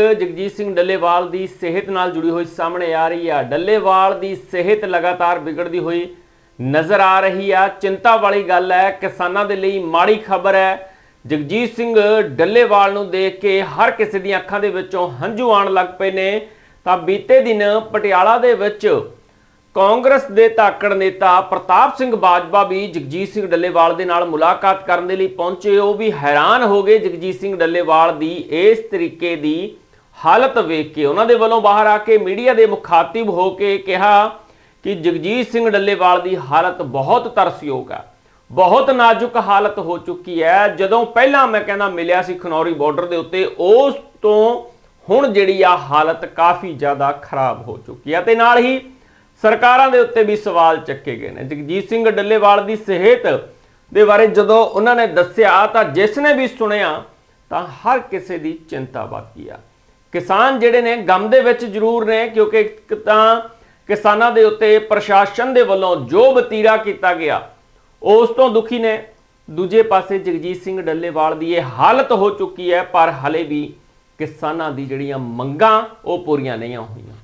ਜਗਜੀਤ ਸਿੰਘ ਡੱਲੇਵਾਲ ਦੀ ਸਿਹਤ ਨਾਲ ਜੁੜੀ ਹੋਈ ਸਾਹਮਣੇ ਆ ਰਹੀ ਆ। ਡੱਲੇਵਾਲ ਦੀ ਸਿਹਤ ਲਗਾਤਾਰ ਵਿਗੜਦੀ ਹੋਈ ਨਜ਼ਰ ਆ ਰਹੀ ਆ। ਚਿੰਤਾ ਵਾਲੀ ਗੱਲ ਹੈ, ਕਿਸਾਨਾਂ ਦੇ ਲਈ ਮਾੜੀ ਖਬਰ ਹੈ। ਜਗਜੀਤ ਸਿੰਘ ਡੱਲੇਵਾਲ ਨੂੰ ਦੇਖ ਕੇ ਹਰ ਕਿਸੇ ਦੀਆਂ ਅੱਖਾਂ ਦੇ ਵਿੱਚੋਂ ਹੰਝੂ ਆਉਣ ਲੱਗ ਪਏ ਨੇ। ਤਾਂ ਬੀਤੇ ਦਿਨ ਪਟਿਆਲਾ ਦੇ ਵਿੱਚ ਕਾਂਗਰਸ ਦੇ ਧਾਕੜ ਨੇਤਾ ਪ੍ਰਤਾਪ ਸਿੰਘ ਬਾਜਵਾ ਵੀ ਜਗਜੀਤ ਸਿੰਘ ਡੱਲੇਵਾਲ ਦੇ ਨਾਲ ਮੁਲਾਕਾਤ ਕਰਨ ਦੇ ਲਈ ਪਹੁੰਚੇ। ਉਹ ਵੀ ਹੈਰਾਨ ਹੋ ਗਏ ਜਗਜੀਤ ਸਿੰਘ ਡੱਲੇਵਾਲ ਦੀ ਇਸ ਤਰੀਕੇ ਦੀ ਹਾਲਤ ਵੇਖ ਕੇ ਉਹਨਾਂ ਦੇ ਵੱਲੋਂ ਬਾਹਰ ਆ ਕੇ ਮੀਡੀਆ ਦੇ ਮੁਖਾਤਿਬ ਹੋ ਕੇ ਕਿਹਾ ਕਿ ਜਗਜੀਤ ਸਿੰਘ ਡੱਲੇਵਾਲ ਦੀ ਹਾਲਤ ਬਹੁਤ ਤਰਸਯੋਗ ਆ। ਬਹੁਤ ਨਾਜ਼ੁਕ ਹਾਲਤ ਹੋ ਚੁੱਕੀ ਹੈ। ਜਦੋਂ ਪਹਿਲਾਂ ਮੈਂ ਕਹਿੰਦਾ ਮਿਲਿਆ ਸੀ ਖਨੌਰੀ ਬਾਰਡਰ ਦੇ ਉੱਤੇ, ਉਸ ਤੋਂ ਹੁਣ ਜਿਹੜੀ ਆ ਹਾਲਤ ਕਾਫੀ ਜ਼ਿਆਦਾ ਖਰਾਬ ਹੋ ਚੁੱਕੀ ਹੈ ਤੇ ਨਾਲ ਹੀ ਸਰਕਾਰਾਂ ਦੇ ਉੱਤੇ ਵੀ ਸਵਾਲ ਚੱਕੇ ਗਏ ਨੇ। ਜਗਜੀਤ ਸਿੰਘ ਡੱਲੇਵਾਲ ਦੀ ਸਿਹਤ ਦੇ ਬਾਰੇ ਜਦੋਂ ਉਹਨਾਂ ਨੇ ਦੱਸਿਆ ਤਾਂ ਜਿਸ ਨੇ ਵੀ ਸੁਣਿਆ ਤਾਂ ਹਰ ਕਿਸੇ ਦੀ ਚਿੰਤਾ ਬਾਕੀ ਆ। ਕਿਸਾਨ ਜਿਹੜੇ ਨੇ, ਗਮ ਦੇ ਵਿੱਚ ਜ਼ਰੂਰ ਨੇ, ਕਿਉਂਕਿ ਤਾਂ ਕਿਸਾਨਾਂ ਦੇ ਉੱਤੇ ਪ੍ਰਸ਼ਾਸਨ ਦੇ ਵੱਲੋਂ ਜੋ ਵਤੀਰਾ ਕੀਤਾ ਗਿਆ, ਉਸ ਤੋਂ ਦੁਖੀ ਨੇ। ਦੂਜੇ ਪਾਸੇ ਜਗਜੀਤ ਸਿੰਘ ਡੱਲੇਵਾਲ ਦੀ ਇਹ ਹਾਲਤ ਹੋ ਚੁੱਕੀ ਹੈ, ਪਰ ਹਲੇ ਵੀ ਕਿਸਾਨਾਂ ਦੀ ਜਿਹੜੀਆਂ ਮੰਗਾਂ, ਉਹ ਪੂਰੀਆਂ ਨਹੀਂ ਹੋਈਆਂ।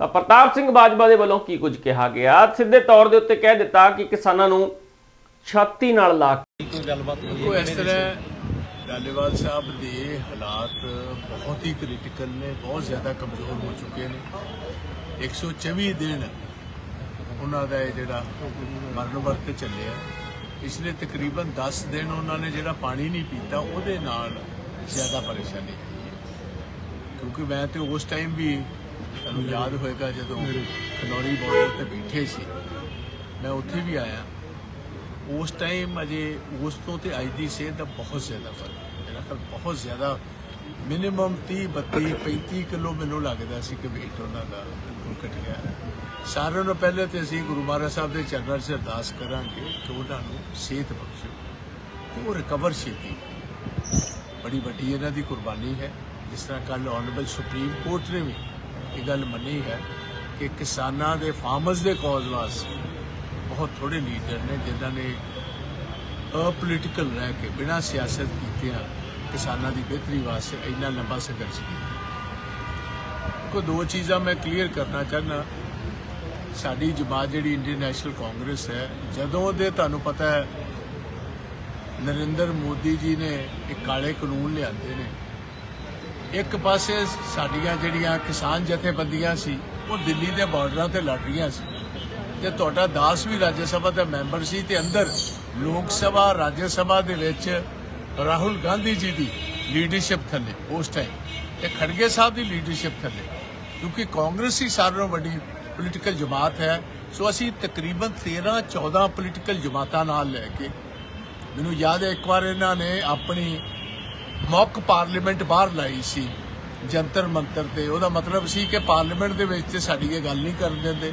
ਤਾਂ ਪ੍ਰਤਾਪ ਸਿੰਘ ਬਾਜਵਾ ਦੇ ਵੱਲੋਂ ਕੀ ਕੁਝ ਕਿਹਾ ਗਿਆ? ਸਿੱਧੇ ਤੌਰ ਦੇ ਉੱਤੇ ਕਹਿ ਦਿੱਤਾ ਕਿ ਕਿਸਾਨਾਂ ਨੂੰ ਛਾਤੀ ਨਾਲ ਲਾ ਕੇ ਦੇਖੋ ਇਸ ਤਰ੍ਹਾਂ ਡਾਲੇਵਾਲ ਸਾਹਿਬ ਦੇ ਹਾਲਾਤ ਬਹੁਤ ਹੀ ਕ੍ਰਿਟੀਕਲ ਨੇ, ਬਹੁਤ ਜ਼ਿਆਦਾ ਕਮਜ਼ੋਰ ਹੋ ਚੁੱਕੇ ਨੇ। 124 ਦਿਨ ਉਹਨਾਂ ਦਾ ਇਹ ਜਿਹੜਾ ਮਰਨ ਵਰਤ ਚੱਲਿਆ। ਪਿਛਲੇ ਤਕਰੀਬਨ 10 ਦਿਨ ਉਹਨਾਂ ਨੇ ਜਿਹੜਾ ਪਾਣੀ ਨਹੀਂ ਪੀਤਾ, ਉਹਦੇ ਨਾਲ ਜ਼ਿਆਦਾ ਪਰੇਸ਼ਾਨੀ ਕਿਉਂਕਿ ਮੈਂ ਤੇ ਉਸ ਟਾਈਮ ਵੀ ਤੁਹਾਨੂੰ ਯਾਦ ਹੋਏਗਾ ਜਦੋਂ ਖਨੌਰੀ ਬਾਰਡਰ ਤੇ ਬੈਠੇ ਸੀ। ਮੈਂ ਉੱਥੇ ਵੀ ਆਇਆ। ਉਸ ਟਾਈਮ ਅਜੇ ਉਸ ਤੋਂ ਤੇ ਅੱਜ ਦੀ ਸਿਹਤ ਦਾ ਬਹੁਤ ਜ਼ਿਆਦਾ ਫ਼ਰਕ ਹੈ। ਮੇਰਾ ਖਿਆਲ ਬਹੁਤ ਜ਼ਿਆਦਾ ਮਿਨੀਮਮ 30 32 35 ਕਿਲੋ ਮੈਨੂੰ ਲੱਗਦਾ ਸੀ ਕਿ weight ਉਹਨਾਂ ਦਾ ਬਿਲਕੁਲ ਘਟ ਗਿਆ ਸਾਰਿਆਂ ਨੂੰ ਪਹਿਲੇ ਤੇ ਅਸੀਂ ਗੁਰੂ ਮਹਾਰਾਜ ਸਾਹਿਬ ਦੇ ਚਰਨਾਂ 'ਚ ਅਰਦਾਸ ਕਰਾਂਗੇ ਕਿ ਉਹਨਾਂ ਨੂੰ ਸਿਹਤ ਬਖਸ਼ੋ ਤੇ ਉਹ ਰਿਕਵਰ ਛੇਤੀ ਬੜੀ ਵੱਡੀ ਇਹਨਾਂ ਦੀ ਕੁਰਬਾਨੀ ਹੈ। ਜਿਸ ਤਰ੍ਹਾਂ ਕੱਲ ਆਨਰੇਬਲ ਸੁਪਰੀਮ ਕੋਰਟ ਨੇ ਵੀ ਇਹ ਗੱਲ ਮੰਨੀ ਹੈ ਕਿ ਕਿਸਾਨਾਂ ਦੇ ਫਾਰਮਰਸ ਦੇ ਕਾਜ਼ ਵਾਸਤੇ ਬਹੁਤ ਥੋੜੇ ਲੀਡਰ ਨੇ, ਜਿਨ੍ਹਾਂ ਨੇ ਅਪੋਲੀਟੀਕਲ ਰਹਿ ਕੇ ਬਿਨਾਂ ਸਿਆਸਤ ਕੀਤਿਆਂ ਕਿਸਾਨਾਂ ਦੀ ਬਿਹਤਰੀ ਵਾਸਤੇ ਇੰਨਾ ਲੰਬਾ ਸੰਘਰਸ਼ ਕੀਤਾ। ਕੋ ਦੋ ਚੀਜ਼ਾਂ ਮੈਂ ਕਲੀਅਰ ਕਰਨਾ ਚਾਹਨਾ ਸਾਡੀ ਜਮਾਤ ਜਿਹੜੀ ਇੰਡੀਅਨ ਨੈਸ਼ਨਲ ਕਾਂਗਰਸ ਹੈ, ਜਦੋਂ ਦੇ ਤੁਹਾਨੂੰ ਪਤਾ ਹੈ, ਨਰਿੰਦਰ ਮੋਦੀ ਜੀ ਨੇ ਇਹ ਕਾਲੇ ਕਾਨੂੰਨ ਲਿਆਂਦੇ ਨੇ। ਇੱਕ ਪਾਸੇ ਸਾਡੀਆਂ ਜਿਹੜੀਆਂ ਕਿਸਾਨ ਜਥੇਬੰਦੀਆਂ ਸੀ, ਉਹ ਦਿੱਲੀ ਦੇ ਬਾਰਡਰਾਂ ਤੇ ਲੜ ਰਹੀਆਂ ਸੀ। ਤੇ ਤੁਹਾਡਾ ਦਾਸ ਵੀ ਰਾਜ ਸਭਾ ਦਾ ਮੈਂਬਰ ਸੀ ਤੇ ਅੰਦਰ ਲੋਕ ਸਭਾ, ਰਾਜ ਸਭਾ ਦੇ ਵਿੱਚ ਰਾਹੁਲ ਗਾਂਧੀ ਜੀ ਦੀ ਲੀਡਰਸ਼ਿਪ ਥੱਲੇ, ਉਸ ਟਾਈਮ ਤੇ ਖੜਗੇ ਸਾਹਿਬ ਦੀ ਲੀਡਰਸ਼ਿਪ ਥੱਲੇ, ਕਿਉਂਕਿ ਕਾਂਗਰਸ ਹੀ ਸਾਰਿਆਂ ਨਾਲੋਂ ਵੱਡੀ ਪੋਲੀਟੀਕਲ ਜਮਾਤ ਹੈ। ਸੋ ਅਸੀਂ ਤਕਰੀਬਨ 13 14 ਪੋਲੀਟੀਕਲ ਜਮਾਤਾਂ ਨਾਲ ਲੈ ਕੇ, ਮੈਨੂੰ ਯਾਦ ਹੈ ਇੱਕ ਵਾਰ ਇਹਨਾਂ ਨੇ ਆਪਣੀ ਮੌਕ ਪਾਰਲੀਮੈਂਟ ਬਾਹਰ ਲਾਈ ਸੀ ਜੰਤਰ ਮੰਤਰ ਤੇ। ਉਹਦਾ ਮਤਲਬ ਸੀ ਕਿ ਪਾਰਲੀਮੈਂਟ ਦੇ ਵਿੱਚ ਸਾਡੀ ਇਹ ਗੱਲ ਨਹੀਂ ਕਰਨ ਦਿੰਦੇ।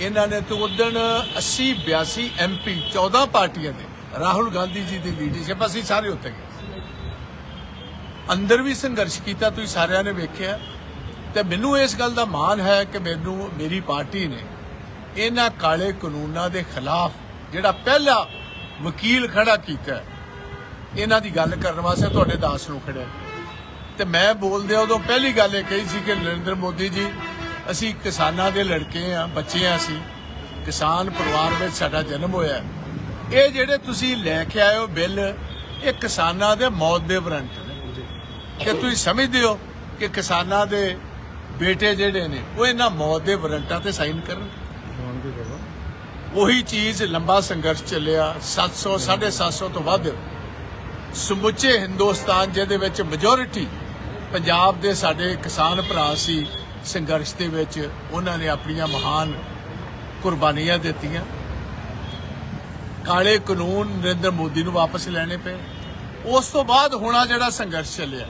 ਇਹਨਾਂ ਨੇ ਤੇ ਉਦਣ 80 82 ਐਮਪੀ 14 ਪਾਰਟੀਆਂ ਦੇ, ਰਾਹੁਲ ਗਾਂਧੀ ਜੀ ਦੀ ਲੀਡਰਸ਼ਿਪ ਅਸੀਂ ਸਾਰੇ ਉੱਤੇ ਗਏ। ਅੰਦਰ ਵੀ ਸੰਘਰਸ਼ ਕੀਤਾ, ਤੁਸੀਂ ਸਾਰਿਆਂ ਨੇ ਵੇਖਿਆ। ਤੇ ਮੈਨੂੰ ਇਸ ਗੱਲ ਦਾ ਮਾਣ ਹੈ ਕਿ ਮੈਨੂੰ, ਮੇਰੀ ਪਾਰਟੀ ਨੇ ਇਹਨਾਂ ਕਾਲੇ ਕਾਨੂੰਨਾਂ ਦੇ ਖਿਲਾਫ ਜਿਹੜਾ ਪਹਿਲਾ ਵਕੀਲ ਖੜਾ ਕੀਤਾ, ਇਹਨਾਂ ਦੀ ਗੱਲ ਕਰਨ ਵਾਸਤੇ ਤੁਹਾਡੇ ਦਾਸ ਨੂੰ ਖੜਿਆ। ਤੇ ਮੈਂ ਬੋਲਦਿਆਂ ਉਦੋਂ ਪਹਿਲੀ ਗੱਲ ਇਹ ਕਹੀ ਸੀ ਕਿ ਨਰਿੰਦਰ ਮੋਦੀ ਜੀ ਅਸੀਂ ਕਿਸਾਨਾਂ ਦੇ ਲੜਕੇ ਆ, ਬੱਚੇ ਆ ਅਸੀਂ। ਕਿਸਾਨ ਪਰਿਵਾਰ ਵਿੱਚ ਸਾਡਾ ਜਨਮ ਹੋਇਆ ਇਹ ਜਿਹੜੇ ਤੁਸੀਂ ਲੈ ਕੇ ਆਏ ਹੋ ਬਿੱਲ, ਇਹ ਕਿਸਾਨਾਂ ਦੇ ਮੌਤ ਦੇ ਵਾਰੰਟ ਨੇ। ਕਿ ਤੁਸੀਂ ਸਮਝਦੇ ਹੋ ਕਿ ਕਿਸਾਨਾਂ ਦੇ ਬੇਟੇ ਜਿਹੜੇ ਨੇ, ਉਹ ਇਹਨਾਂ ਮੌਤ ਦੇ ਵਾਰੰਟਾਂ ਤੇ ਸਾਈਨ ਕਰਨ? ਉਹੀ ਚੀਜ਼ ਲੰਬਾ ਸੰਘਰਸ਼ ਚੱਲਿਆ 700 750 ਤੋਂ ਵੱਧ। ਸਮੁੱਚੇ ਹਿੰਦੁਸਤਾਨ, ਜਿਹਦੇ ਵਿੱਚ ਮੈਜੋਰਿਟੀ ਪੰਜਾਬ ਦੇ ਸਾਡੇ ਕਿਸਾਨ ਭਰਾ ਸੀ ਸੰਘਰਸ਼ ਦੇ ਵਿੱਚ ਉਹਨਾਂ ਨੇ ਆਪਣੀਆਂ ਮਹਾਨ ਕੁਰਬਾਨੀਆਂ ਦਿੱਤੀਆਂ। ਕਾਲੇ ਕਾਨੂੰਨ ਨਰਿੰਦਰ ਮੋਦੀ ਨੂੰ ਵਾਪਸ ਲੈਣੇ ਪਏ। ਉਸ ਤੋਂ ਬਾਅਦ ਹੋਣਾ ਜਿਹੜਾ ਸੰਘਰਸ਼ ਚੱਲਿਆ,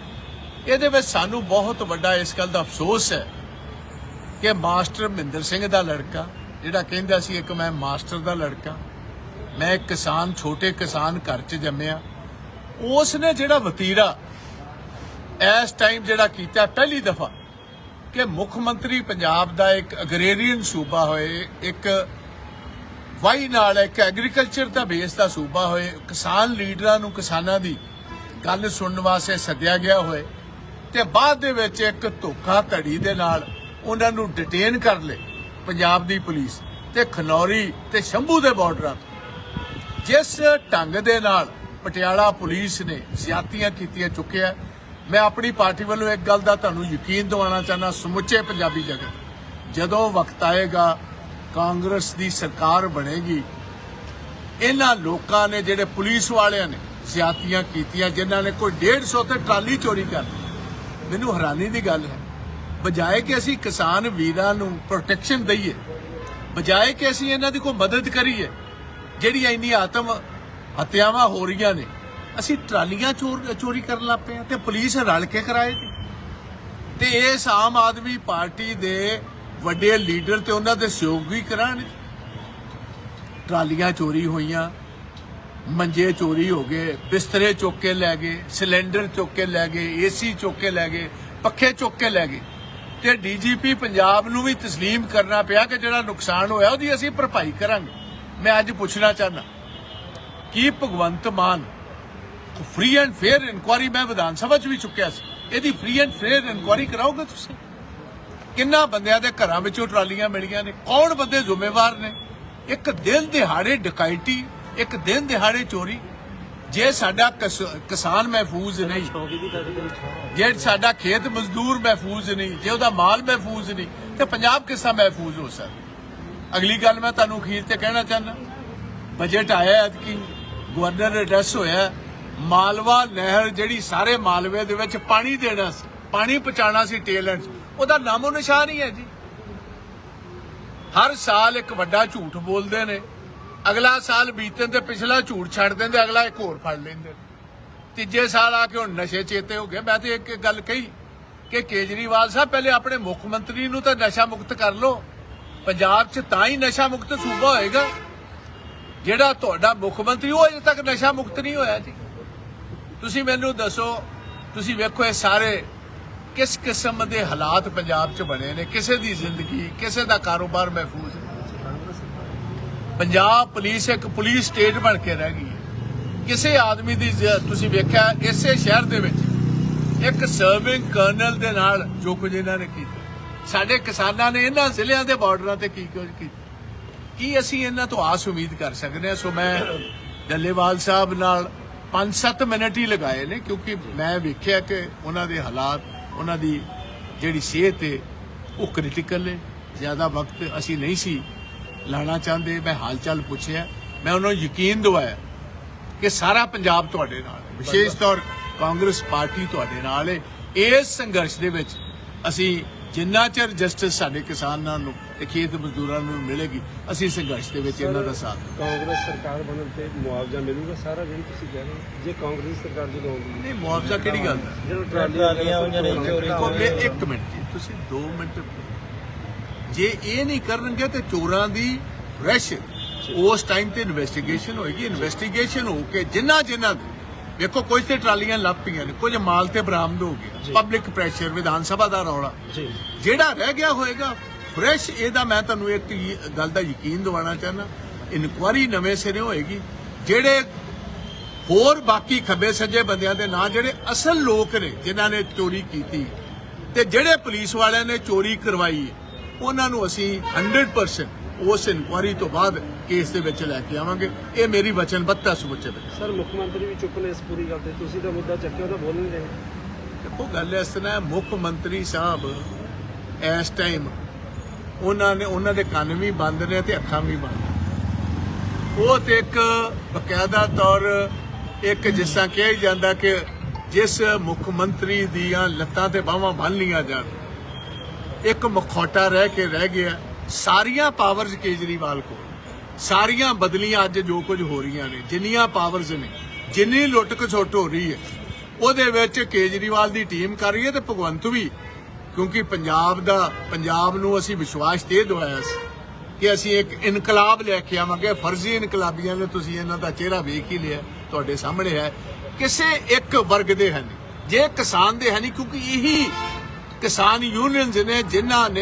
ਇਹਦੇ ਵਿੱਚ ਸਾਨੂੰ ਬਹੁਤ ਵੱਡਾ ਇਸ ਗੱਲ ਦਾ ਅਫਸੋਸ ਹੈ ਕਿ ਮਾਸਟਰ ਮਹਿੰਦਰ ਸਿੰਘ ਦਾ ਲੜਕਾ, ਜਿਹੜਾ ਕਹਿੰਦਾ ਸੀ ਇੱਕ ਮੈਂ ਮਾਸਟਰ ਦਾ ਲੜਕਾ, ਮੈਂ ਇੱਕ ਕਿਸਾਨ, ਛੋਟੇ ਕਿਸਾਨ ਘਰ 'ਚ ਜੰਮਿਆ। ਉਸ ਨੇ ਜਿਹੜਾ ਵਤੀਰਾ ਇਸ ਟਾਈਮ ਜਿਹੜਾ ਕੀਤਾ, ਪਹਿਲੀ ਦਫਾ ਕਿ ਮੁੱਖ ਮੰਤਰੀ ਪੰਜਾਬ ਦਾ ਇੱਕ ਅਗਰੇਰੀਅਨ ਸੂਬਾ ਹੋਏ, ਇੱਕ ਵਾਈ ਨਾਲ ਇੱਕ ਐਗਰੀਕਲਚਰ ਦਾ ਬੇਸ ਦਾ ਸੂਬਾ ਹੋਏ, ਕਿਸਾਨ ਲੀਡਰਾਂ ਨੂੰ ਕਿਸਾਨਾਂ ਦੀ ਗੱਲ ਸੁਣਨ ਵਾਸਤੇ ਸੱਦਿਆ ਗਿਆ ਹੋਏ ਤੇ ਬਾਅਦ ਦੇ ਵਿੱਚ ਇੱਕ ਧੋਖਾ ਧੜੀ ਦੇ ਨਾਲ ਉਹਨਾਂ ਨੂੰ ਡਿਟੇਨ ਕਰ ਲਏ ਪੰਜਾਬ ਦੀ ਪੁਲਿਸ ਤੇ ਖਨੌਰੀ ਤੇ ਸ਼ੰਭੂ ਦੇ ਬਾਰਡਰਾਂ ਤੋਂ। ਜਿਸ ਢੰਗ ਦੇ ਨਾਲ ਪਟਿਆਲਾ ਪੁਲਿਸ ਨੇ ਜਿਆਤੀਆਂ ਕੀਤੀਆਂ ਚੁੱਕਿਆ ਮੈਂ ਆਪਣੀ ਪਾਰਟੀ ਵੱਲੋਂ ਇੱਕ ਗੱਲ ਦਾ ਤੁਹਾਨੂੰ ਯਕੀਨ ਦਿਵਾਉਣਾ ਚਾਹੁੰਦਾ, ਸਮੁੱਚੇ ਪੰਜਾਬੀ ਜਗਤ। ਜਦੋਂ ਵਕਤ ਆਏਗਾ, ਕਾਂਗਰਸ ਦੀ ਸਰਕਾਰ ਬਣੇਗੀ। ਇਹਨਾਂ ਲੋਕਾਂ ਨੇ ਜਿਹੜੇ ਪੁਲਿਸ ਵਾਲਿਆਂ ਨੇ ਜ਼ਿਆਤੀਆਂ ਕੀਤੀਆਂ, ਜਿਨ੍ਹਾਂ ਨੇ ਕੋਈ 150 ਤੇ ਟਰਾਲੀ ਚੋਰੀ ਕਰ ਮੈਨੂੰ ਹੈਰਾਨੀ ਦੀ ਗੱਲ ਹੈ, ਬਜਾਏ ਕਿ ਅਸੀਂ ਕਿਸਾਨ ਵੀਰਾਂ ਨੂੰ ਪ੍ਰੋਟੈਕਸ਼ਨ ਦਈਏ, ਬਜਾਏ ਕਿ ਅਸੀਂ ਇਹਨਾਂ ਦੀ ਕੋਈ ਮਦਦ ਕਰੀਏ, ਜਿਹੜੀਆਂ ਇੰਨੀ ਆਤਮ ਹੱਤਿਆਵਾਂ ਹੋ ਰਹੀਆਂ ਨੇ ਅਸੀਂ ਟਰਾਲੀਆਂ ਚੋਰ ਚੋਰੀ ਕਰਨ ਲੱਗ ਪਏ ਤੇ ਪੁਲਿਸ ਰਲ ਕੇ ਕਰਾਏ ਜੀ। ਤੇ ਇਸ ਆਮ ਆਦਮੀ ਪਾਰਟੀ ਦੇ ਵੱਡੇ ਲੀਡਰ ਤੇ ਉਹਨਾਂ ਦੇ ਸਹਿਯੋਗੀ ਕਰਾਣ ਟਰਾਲੀਆਂ ਚੋਰੀ ਹੋਈਆਂ, ਮੰਜੇ ਚੋਰੀ ਹੋ ਗਏ, ਬਿਸਤਰੇ ਚੁੱਕ ਕੇ ਲੈ ਗਏ, ਸਿਲੰਡਰ ਚੁੱਕ ਕੇ ਲੈ ਗਏ, ਏਸੀ ਚੁੱਕ ਕੇ ਲੈ ਗਏ, ਪੱਖੇ ਚੁੱਕ ਕੇ ਲੈ ਗਏ। ਤੇ ਡੀਜੀਪੀ ਪੰਜਾਬ ਨੂੰ ਵੀ ਤਸਲੀਮ ਕਰਨਾ ਪਿਆ ਕਿ ਜਿਹੜਾ ਨੁਕਸਾਨ ਹੋਇਆ ਉਹਦੀ ਅਸੀਂ ਭਰਪਾਈ ਕਰਾਂਗੇ। ਮੈਂ ਅੱਜ ਪੁੱਛਣਾ ਚਾਹਨਾ ਕੀ Bhagwant Mann free and fair inquiry ਮੈਂ ਵਿਧਾਨ ਸਭਾ 'ਚ ਵੀ ਚੁੱਕਿਆ ਸੀ। ਇਹਦੀ ਫ੍ਰੀ ਐਂਡ ਫੇਅਰ ਇਨਕੁਆਰੀ ਕਰਾਓਗੇ ਤੁਸੀਂ? ਕਿੰਨਾ ਬੰਦਿਆਂ ਦੇ ਘਰਾਂ ਵਿੱਚੋਂ ਟਰਾਲੀਆਂ ਮਿਲੀਆਂ ਨੇ? ਕੌਣ ਬੰਦੇ ਜ਼ਿੰਮੇਵਾਰ ਨੇ? ਇੱਕ ਦਿਨ ਦਿਹਾੜੇ ਡਕੈਤੀ, ਇੱਕ ਦਿਨ ਦਿਹਾੜੇ ਚੋਰੀ। ਜੇ ਸਾਡਾ ਕਿਸਾਨ ਮਹਿਫੂਜ਼ ਨਹੀਂ, ਜੇ ਸਾਡਾ ਖੇਤ ਮਜ਼ਦੂਰ ਮਹਿਫੂਜ਼ ਨਹੀਂ, ਜੇ ਉਹਦਾ ਮਾਲ ਮਹਿਫੂਜ਼ ਨਹੀਂ, ਤੇ ਪੰਜਾਬ ਕਿਸ ਤਰ੍ਹਾਂ ਮਹਿਫੂਜ਼ ਹੋ ਸਕਦਾ? ਅਗਲੀ ਗੱਲ ਮੈਂ ਤੁਹਾਨੂੰ ਅਖੀਰ ਤੇ ਕਹਿਣਾ ਚਾਹੁੰਦਾ। ਬਜਟ ਆਇਆ ਐਤਕੀ, ਗਵਰਨਰ ਐਡਰੈਸ ਹੋਇਆ। ਮਾਲਵਾ ਨਹਿਰ ਜਿਹੜੀ ਸਾਰੇ ਮਾਲਵੇ ਦੇ ਵਿੱਚ ਪਾਣੀ ਦੇਣਾ ਸੀ, ਪਾਣੀ ਪਹੁੰਚਾਉਣਾ ਸੀ ਟੇਲੈਂਟ। ਉਹਦਾ ਨਾਮੋ ਨਿਸ਼ਾਨ ਹੀ ਹੈ ਜੀ। ਹਰ ਸਾਲ ਇੱਕ ਵੱਡਾ ਝੂਠ ਬੋਲਦੇ ਨੇ। ਅਗਲਾ ਸਾਲ ਬੀਤਣ ਤੇ ਪਿਛਲਾ ਝੂਠ ਛੱਡ ਦਿੰਦੇ, ਅਗਲਾ ਇੱਕ ਹੋਰ ਫੜ ਲੈਂਦੇ। ਨੇ। ਤੀਜੇ ਸਾਲ ਆ ਕੇ ਹੁਣ ਨਸ਼ੇ ਚੇਤੇ ਹੋ ਗਏ। ਮੈਂ ਤੇ ਇੱਕ ਗੱਲ ਕਹੀ ਕਿ ਕੇਜਰੀਵਾਲ ਸਾਹਿਬ, ਪਹਿਲੇ ਆਪਣੇ ਮੁੱਖ ਮੰਤਰੀ ਨੂੰ ਤਾਂ ਨਸ਼ਾ ਮੁਕਤ ਕਰ ਲਓ। ਪੰਜਾਬ 'ਚ ਤਾਂ ਹੀ ਨਸ਼ਾ ਮੁਕਤ ਸੂਬਾ ਹੋਏਗਾ। ਜਿਹੜਾ ਤੁਹਾਡਾ ਮੁੱਖ ਮੰਤਰੀ, ਉਹ ਅਜੇ ਤੱਕ ਨਸ਼ਾ ਮੁਕਤ ਨਹੀਂ ਹੋਇਆ ਜੀ। ਤੁਸੀਂ ਮੈਨੂੰ ਦੱਸੋ, ਤੁਸੀਂ ਵੇਖੋ ਇਹ ਸਾਰੇ ਕਿਸ ਕਿਸਮ ਦੇ ਹਾਲਾਤ ਪੰਜਾਬ 'ਚ ਬਣੇ ਨੇ, ਕਿਸੇ ਦੀ ਜ਼ਿੰਦਗੀ, ਕਿਸੇ ਦਾ ਕਾਰੋਬਾਰ ਮਹਿਫੂਜ਼ ਪੰਜਾਬ ਪੁਲਿਸ ਇੱਕ ਪੁਲਿਸ ਸਟੇਟ ਬਣ ਕੇ ਰਹਿ ਗਈ ਹੈ। ਕਿਸੇ ਆਦਮੀ ਦੀ ਤੁਸੀਂ ਵੇਖਿਆ ਇਸੇ ਸ਼ਹਿਰ ਦੇ ਵਿੱਚ ਇੱਕ ਸਰਵਿੰਗ ਕਰਨਲ ਦੇ ਨਾਲ ਜੋ ਕੁਝ ਇਹਨਾਂ ਨੇ ਕੀਤਾ। ਸਾਡੇ ਕਿਸਾਨਾਂ ਨੇ ਇਹਨਾਂ ਜ਼ਿਲ੍ਹਿਆਂ ਦੇ ਬਾਰਡਰਾਂ ਤੇ ਕੀ ਕੁਝ ਕੀਤਾ। ਕੀ ਅਸੀਂ ਇਹਨਾਂ ਤੋਂ ਆਸ ਉਮੀਦ ਕਰ ਸਕਦੇ ਹਾਂ? ਸੋ ਮੈਂ ਡੱਲੇਵਾਲ ਸਾਹਿਬ ਨਾਲ 5-7 ਮਿੰਟ ਹੀ ਲਗਾਏ ਨੇ, ਕਿਉਂਕਿ ਮੈਂ ਵੇਖਿਆ ਕਿ ਉਹਨਾਂ ਦੇ ਹਾਲਾਤ, ਉਹਨਾਂ ਦੀ ਜਿਹੜੀ ਸਿਹਤ ਹੈ ਉਹ ਕ੍ਰਿਟੀਕਲ ਹੈ ਜ਼ਿਆਦਾ ਵਕਤ ਅਸੀਂ ਨਹੀਂ ਸੀ ਲਾਣਾ ਚਾਹੁੰਦੇ। ਮੈਂ ਹਾਲ ਚਾਲ ਪੁੱਛਿਆ। ਮੈਂ ਉਹਨਾਂ ਨੂੰ ਯਕੀਨ ਦਿਵਾਇਆ ਕਿ ਸਾਰਾ ਪੰਜਾਬ ਤੁਹਾਡੇ ਨਾਲ ਹੈ। ਵਿਸ਼ੇਸ਼ ਤੌਰ ਕਾਂਗਰਸ ਪਾਰਟੀ ਤੁਹਾਡੇ ਨਾਲ ਹੈ। ਇਸ ਸੰਘਰਸ਼ ਦੇ ਵਿੱਚ ਅਸੀਂ ਜਿੰਨਾ ਚਿਰ ਜਸਟਿਸ ਸਾਡੇ ਕਿਸਾਨਾਂ ਨੂੰ ਤੇ ਖੇਤ ਮਜ਼ਦੂਰਾਂ ਨੂੰ ਮਿਲੇਗੀ ਅਸੀਂ ਸੰਘਰਸ਼ ਦੇ ਵਿੱਚ ਇਹਨਾਂ ਦਾ ਸਾਥ। ਕਾਂਗਰਸ ਸਰਕਾਰ ਬਣਨ ਤੇ ਮੁਆਵਜ਼ਾ ਮਿਲੂਗਾ? ਸਾਰਾ ਜਿਹੜੀ ਤੁਸੀਂ ਕਹਿ ਰਹੇ ਹੋ ਜੇ ਕਾਂਗਰਸ ਸਰਕਾਰ ਜਦੋਂ ਆਉਂਦੀ ਨਹੀਂ ਮੁਆਵਜ਼ਾ ਕਿਹੜੀ ਗੱਲ? ਦਾ ਜਦੋਂ ਟਰਾਲੀਆਂ ਹੋਈਆਂ ਨੇ ਚੋਰੀ ਇੱਕ ਮਿੰਟ ਜੀ ਤੁਸੀਂ 2 ਮਿੰਟ ਜੇ ਇਹ ਨਹੀਂ ਕਰਨਗੇ ਤੇ ਚੋਰਾਂ ਦੀ ਫਰੈਸ਼ ਉਸ ਟਾਈਮ ਤੇ ਇਨਵੈਸਟੀਗੇਸ਼ਨ ਹੋਏਗੀ। ਇਨਵੈਸਟੀਗੇਸ਼ਨ ਹੋ ਕੇ ਜਿੰਨਾ ਜਿੰਨਾ ਦੇ ਵੇਖੋ ਕੁਝ ਤੇ ਟਰਾਲੀਆਂ ਲੱਭ ਪਈਆਂ ਨੇ ਕੁਝ ਮਾਲ ਤੇ ਬਰਾਮਦ ਹੋ ਗਿਆ ਪਬਲਿਕ ਪ੍ਰੈਸ਼ਰ ਵਿਧਾਨ ਸਭਾ ਦਾ ਰੌਲਾ। ਜਿਹੜਾ ਰਹਿ ਗਿਆ ਹੋਏਗਾ ਫਰੈਸ਼ ਇਹਦਾ ਮੈਂ ਤੁਹਾਨੂੰ ਇੱਕ ਗੱਲ ਦਾ ਯਕੀਨ ਦਿਵਾਉਣਾ ਚਾਹੁੰਦਾ। ਇਨਕੁਆਰੀ ਨਵੇਂ ਸਿਰੇ ਹੋਏਗੀ। ਜਿਹੜੇ ਹੋਰ ਬਾਕੀ ਖੱਬੇ ਸੱਜੇ ਬੰਦਿਆਂ ਦੇ ਨਾਂ ਜਿਹੜੇ ਅਸਲ ਲੋਕ ਨੇ ਜਿਨ੍ਹਾਂ ਨੇ ਚੋਰੀ ਕੀਤੀ ਤੇ ਜਿਹੜੇ ਪੁਲਿਸ ਵਾਲਿਆਂ ਨੇ ਚੋਰੀ ਕਰਵਾਈ ਉਹਨਾਂ ਨੂੰ ਅਸੀਂ 100% ਉਸ ਇਨਕੁਆਰੀ ਤੋਂ ਬਾਅਦ ਕੇਸ ਦੇ ਵਿੱਚ ਲੈ ਕੇ ਆਵਾਂਗੇ। ਇਹ ਮੇਰੀ ਵਚਨਬੱਧਤਾ ਸਮੁੱਚੇ ਵਿੱਚ ਸਰ ਮੁੱਖ ਮੰਤਰੀ ਵੀ ਚੁੱਪ ਨੇ ਇਸ ਪੂਰੀ ਗੱਲ ਤੇ। ਤੁਸੀਂ ਤਾਂ ਮੁੱਦਾ ਚੱਕਿਆ ਉਹ ਤਾਂ ਬੋਲ ਨਹੀਂ ਰਹੇ। ਦੇਖੋ ਗੱਲ ਇਸ ਤਰ੍ਹਾਂ ਹੈ ਮੁੱਖ ਮੰਤਰੀ ਸਾਹਿਬ ਇਸ ਟਾਈਮ ਉਹਨਾਂ ਨੇ ਉਹਨਾਂ ਦੇ ਕੰਨ ਵੀ ਬੰਦ ਨੇ ਤੇ ਅੱਖਾਂ ਵੀ ਬੰਦ। ਉਹ ਤੇ ਇੱਕ ਬਕਾਇਦਾ ਤੌਰ ਇੱਕ ਜਿਸ ਤਰ੍ਹਾਂ ਕਿਹਾ ਜਾਂਦਾ ਕਿ ਜਿਸ ਮੁੱਖ ਮੰਤਰੀ ਦੀਆਂ ਲੱਤਾਂ ਤੇ ਬਾਹਾਂ ਬੰਨ ਲੀਆਂ ਜਾਣ ਇੱਕ ਮਖੌਟਾ ਰਹਿ ਕੇ ਰਹਿ ਗਿਆ। ਸਾਰੀਆਂ ਪਾਵਰਸ ਕੇਜਰੀਵਾਲ ਕੋਲ। ਸਾਰੀਆਂ ਬਦਲੀਆਂ ਅੱਜ ਜੋ ਕੁਝ ਹੋ ਰਹੀਆਂ ਨੇ, ਜਿੰਨੀਆਂ ਪਾਵਰਸ ਨੇ, ਜਿੰਨੀ ਲੁੱਟ ਖਸੁੱਟ ਹੋ ਰਹੀ ਹੈ, ਉਹਦੇ ਵਿੱਚ ਕੇਜਰੀਵਾਲ ਦੀ ਟੀਮ ਕਰ ਰਹੀ ਹੈ ਤੇ ਭਗਵੰਤ ਵੀ, ਕਿਉਂਕਿ ਪੰਜਾਬ ਦਾ, ਪੰਜਾਬ ਨੂੰ ਅਸੀਂ ਵਿਸ਼ਵਾਸ ਤੇ ਦਵਾਇਆ ਸੀ ਕਿ ਅਸੀਂ ਇੱਕ ਇਨਕਲਾਬ ਲੈ ਕੇ ਆਵਾਂਗੇ, ਫਰਜ਼ੀ ਇਨਕਲਾਬੀਆਂ ਨੇ ਤੁਸੀਂ ਇਹਨਾਂ ਦਾ ਚਿਹਰਾ ਵੇਖ ਹੀ ਲਿਆ, ਤੁਹਾਡੇ ਸਾਹਮਣੇ ਹੈ। ਕਿਸੇ ਇੱਕ ਵਰਗ ਦੇ ਹਨ ਜੇ ਕਿਸਾਨ ਦੇ ਹਨ ਕਿਉਂਕਿ ਇਹੀ ਕਿਸਾਨ ਯੂਨੀਅਨਸ ਨੇ ਜਿਨ੍ਹਾਂ ਨੇ